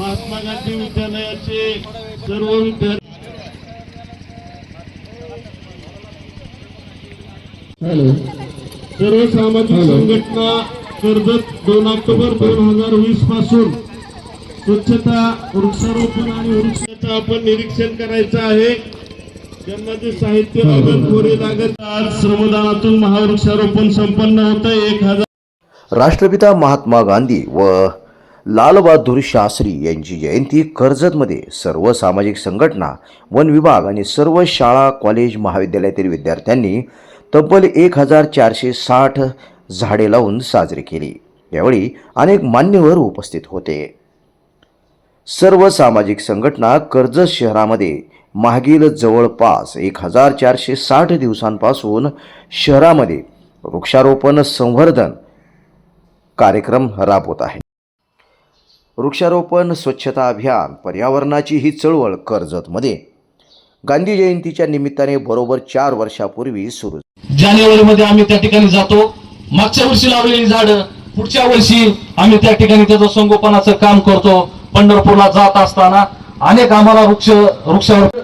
Mahatma Gandhi विद्यालयाचे सर्व विद्यार्थी हॅलो सर्व सामाजिक संघटना कर्जत दोन ऑक्टोबर दोन हजार वीसपासून स्वच्छता वृक्षारोपण आणि वृक्षाचं आपण निरीक्षण करायचं आहे. त्यांना जे साहित्य लागत कोरे लागत आज श्रमदानातून महावृक्षारोपण संपन्न होतं एक हजार राष्ट्रपिता महात्मा गांधी व लालबहादूर शास्त्री यांची जयंती कर्जतमध्ये सर्व सामाजिक संघटना वन विभाग आणि सर्व शाळा कॉलेज महाविद्यालयातील विद्यार्थ्यांनी तब्बल एक हजार चारशे साठ झाडे लावून साजरी केली. यावेळी अनेक मान्यवर उपस्थित होते. सर्व सामाजिक संघटना कर्जत शहरामध्ये मागील जवळपास एक हजार चारशे साठ दिवसांपासून शहरामध्ये वृक्षारोपण संवर्धन कार्यक्रम राबवत आहे. वृक्षारोपण स्वच्छता अभियान पर्यावरणाची ही चळवळ कर्जतमध्ये. गांधी जयंतीच्या निमित्ताने बरोबर चार वर्षापूर्वी सुरू जानेवारीमध्ये आम्ही त्या ठिकाणी जातो. मागच्या वर्षी लावलेली झाडं पुढच्या वर्षी आम्ही त्या ठिकाणी त्याचं संगोपनाचं काम करतो. पंढरपूरला जात असताना अनेक आम्हाला वृक्ष वृक्षावर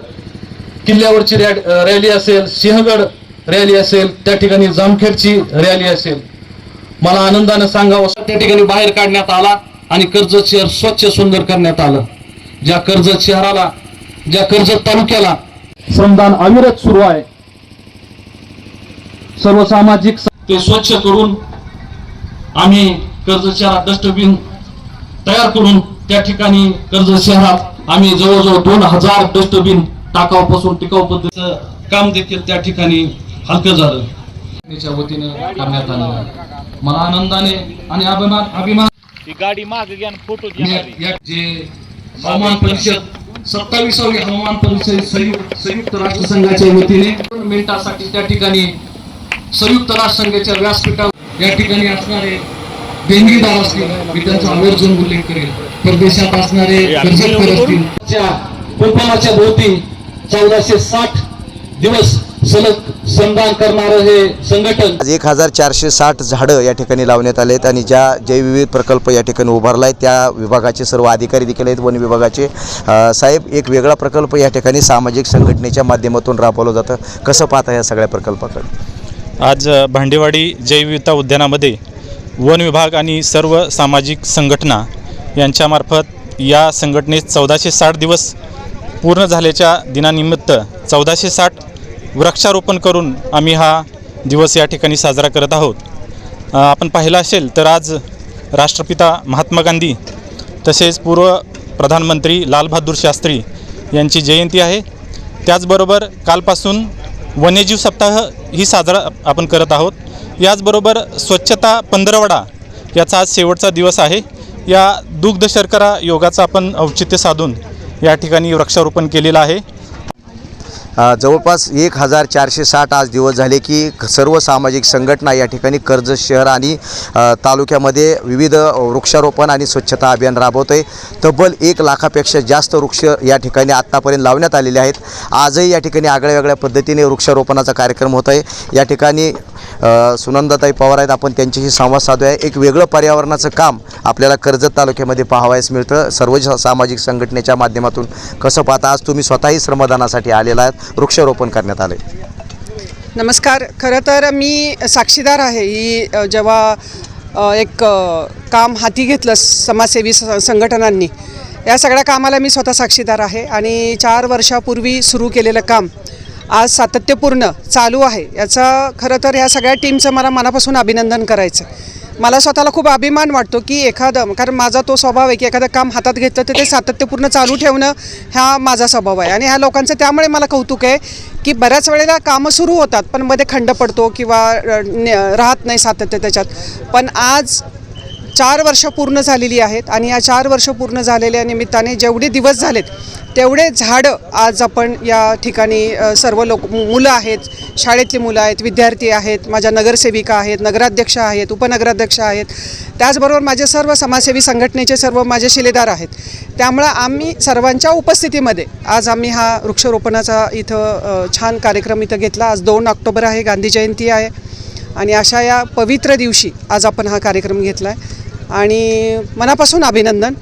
किल्ल्यावरची रॅ- रॅली असेल सिंहगड रॅली असेल त्या ठिकाणी जामखेडची रॅली असेल. मला आनंदाने सांगावं त्या ठिकाणी बाहेर काढण्यात आला. आणि कर्जत शहर स्वच्छ सुंदर करण्यात आलं. ज्या कर्जत शहराला ज्या कर्जत तालुक्याला श्रमदान अविरत सुरू आहे. सर्व सामाजिक स- ते स्वच्छ करून आम्ही कर्जत शहरात डस्टबिन तयार करून त्या ठिकाणी कर्जत शहरात आम्ही जवळजवळ दोन हजार डस्टबिन टाकाऊपासून टिकाऊ पद्धतीचं काम देखील त्या ठिकाणी हलकं झालं. वतीनं करण्यात आलं मला आनंदाने आणि अभिमान अभिमान गाडी माग घ्या फोटो जे हवामान परिषद सत्तावीसावी हवामान परिषद संयुक्त संयुक्त राष्ट्रसंघाच्या वतीने दोन मिनिटासाठी त्या ठिकाणी संयुक्त राष्ट्रसंघाच्या व्यासपीठावर या ठिकाणी असणारे देणगीदार असतील मी त्यांचा आवर्जून उल्लेख करेल. परदेशात असणारे कर्जतकर असतील. त्या कुंपणाच्या भोवती चौदाशे साठ दिवस श्रमदान करणारं हे संघटन. आज एक हजार चारशे साठ झाडं या ठिकाणी लावण्यात आले आहेत आणि ज्या जे विविध प्रकल्प या ठिकाणी उभारला आहे त्या विभागाचे सर्व अधिकारी देखील आहेत वन विभागाचे. साहेब एक वेगळा प्रकल्प या ठिकाणी सामाजिक संघटनेच्या माध्यमातून राबवलं जातं. कसं पाहता या सगळ्या प्रकल्पाकडे? आज भांडेवाडी जैवविविधता उद्यानामध्ये वन विभाग आणि सर्व सामाजिक संघटना यांच्यामार्फत या संघटनेत चौदाशे साठ दिवस पूर्ण झाल्याच्या दिनानिमित्त चौदाशे साठ वृक्षारोपण करून आम्ही हा दिवस या ठिकाणी साजरा करत आहोत. आपण पाहिलं असेल तर आज राष्ट्रपिता महात्मा गांधी तसेच पूर्व प्रधानमंत्री लालबहादूर शास्त्री यांची जयंती आहे. त्याचबरोबर कालपासून वन्यजीव सप्ताह ही साजरा आपण करत आहोत. याचबरोबर स्वच्छता पंधरवडा याचा आज शेवटचा दिवस आहे. या दुग्ध शर्करा योगाचं आपण औचित्य साधून या ठिकाणी वृक्षारोपण केलेलं आहे. जवळपास एक हजार चारशे साठ आज दिवस झाले की सर्व सामाजिक संघटना या ठिकाणी कर्जत शहर आणि तालुक्यामध्ये विविध वृक्षारोपण आणि स्वच्छता अभियान राबवत आहे तब्बल एक लाखापेक्षा जास्त वृक्ष या ठिकाणी आत्तापर्यंत लावण्यात आलेले आहेत. आजही या ठिकाणी आगळ्या वेगळ्या पद्धतीने वृक्षारोपणाचा कार्यक्रम होत आहे या ठिकाणी सुनंदाताई पवार आहेत. आपण त्यांच्याशी संवाद साधूया. एक वेगळं पर्यावरणाचं काम आपल्याला कर्जत तालुक्यामध्ये पाहावयास मिळतं. सर्व सामाजिक संघटनेच्या माध्यमातून कसं पाहता आज तुम्ही स्वतःही श्रमदानासाठी आलेला आहात? वृक्षारोपण करण्यात आले नमस्कार. खरं तर मी साक्षीदार आहे. ही जेव्हा एक काम हाती घेतलं समाजसेवी स- संघटनांनी या सगळ्या कामाला मी स्वतः साक्षीदार आहे. आणि चार वर्षापूर्वी सुरू केलेलं काम आज सातत्यपूर्ण चालू आहे. याचं खरं तर ह्या सगळ्या टीमचं मला मनापासून अभिनंदन करायचं. मला स्वतःला खूप अभिमान वाटतो की एखादं कारण माझा तो स्वभाव आहे की एखादं काम हातात घेतलं तर ते सातत्यपूर्ण चालू ठेवणं हा माझा स्वभाव आहे. आणि ह्या लोकांचं त्यामुळे मला कौतुक आहे की बऱ्याच वेळेला कामं सुरू होतात पण मध्ये खंड पडतो किंवा राहत नाही सातत्य त्याच्यात. पण आज चार वर्ष पूर्ण झालेली आहेत आणि या चार वर्ष पूर्ण झालेल्या निमित्ताने जेवढे दिवस झालेत तेवढे झाडं आज आपण या ठिकाणी सर्व लोक मुलं आहेत शाळेतली मुलं आहेत विद्यार्थी आहेत माझ्या नगरसेविका आहेत नगराध्यक्ष आहेत उपनगराध्यक्ष आहेत त्याचबरोबर माझे सर्व समाजसेवी संघटनेचे सर्व माझे शिलेदार आहेत. त्यामुळं आम्ही सर्वांच्या उपस्थितीमध्ये आज आम्ही हा वृक्षरोपणाचा इथं छान कार्यक्रम इथं घेतला. आज दोन ऑक्टोबर आहे गांधी जयंती आहे. आणि अशा या पवित्र दिवशी आज आपण हा कार्यक्रम घेतला आहे आणि मनापासून अभिनंदन.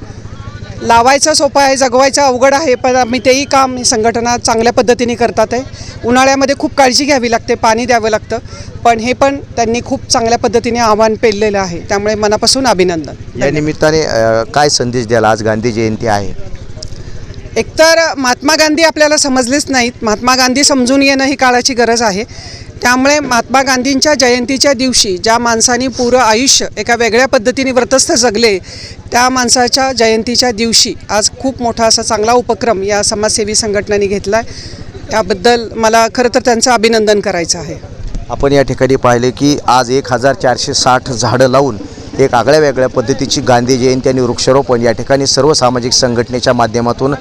लावायचं सोपं आहे जगवायचं अवघड आहे पण आम्ही तेही काम संघटना चांगल्या पद्धतीने करतात आहे. उन्हाळ्यामध्ये खूप काळजी घ्यावी लागते पाणी द्यावं लागतं पण हे पण त्यांनी खूप चांगल्या पद्धतीने आव्हान पेललेलं आहे. त्यामुळे मनापासून अभिनंदन. या निमित्ताने काय संदेश द्याल? आज गांधी जयंती आहे. एकतर महात्मा गांधी आपल्याला समजलेच नाहीत. महात्मा गांधी समजून येणं ही काळाची गरज आहे. त्यामुळे महात्मा गांधींच्या जयंतीच्या दिवशी ज्या माणसाने पुरं आयुष्य एका वेगळ्या पद्धतीने व्रतस्थ जगले त्या माणसाच्या जयंतीच्या दिवशी आज खूप मोठा असा चांगला उपक्रम या समाजसेवी संघटनांनी घेतला आहे याबद्दल मला खरं तर त्यांचं अभिनंदन करायचं आहे. आपण या ठिकाणी पाहिले की आज एक हजार चारशे साठ झाडं लावून एक आगळ्या वेगळ्या पद्धतीची गांधी जयंती आणि वृक्षारोपण या ठिकाणी सर्व सामाजिक संघटनेच्या माध्यमातून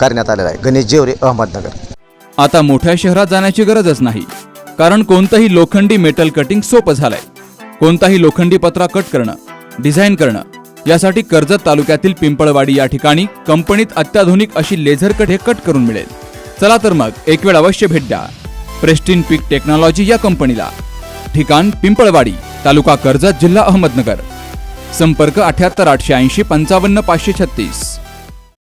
करण्यात आलेलं आहे. गणेश जेवरे अहमदनगर. आता मोठ्या शहरात जाण्याची गरजच नाही. कारण कोणतंही लोखंडी मेटल कटिंग सोपं झालंय. कोणताही लोखंडी पत्रा कट करणं डिझाईन करणं यासाठी कर्जत तालुक्यातील पिंपळवाडी या ठिकाणी कंपनीत अत्याधुनिक अशी लेझर कट हे कट करून मिळेल. चला तर मग एक वेळ अवश्य भेट द्या. प्रेस्टिन पीक टेक्नॉलॉजी या कंपनीला. ठिकाण पिंपळवाडी तालुका कर्जत जिल्हा अहमदनगर. संपर्क अठ्याहत्तर आठशे ऐंशी पंचावन्न पाचशे छत्तीस.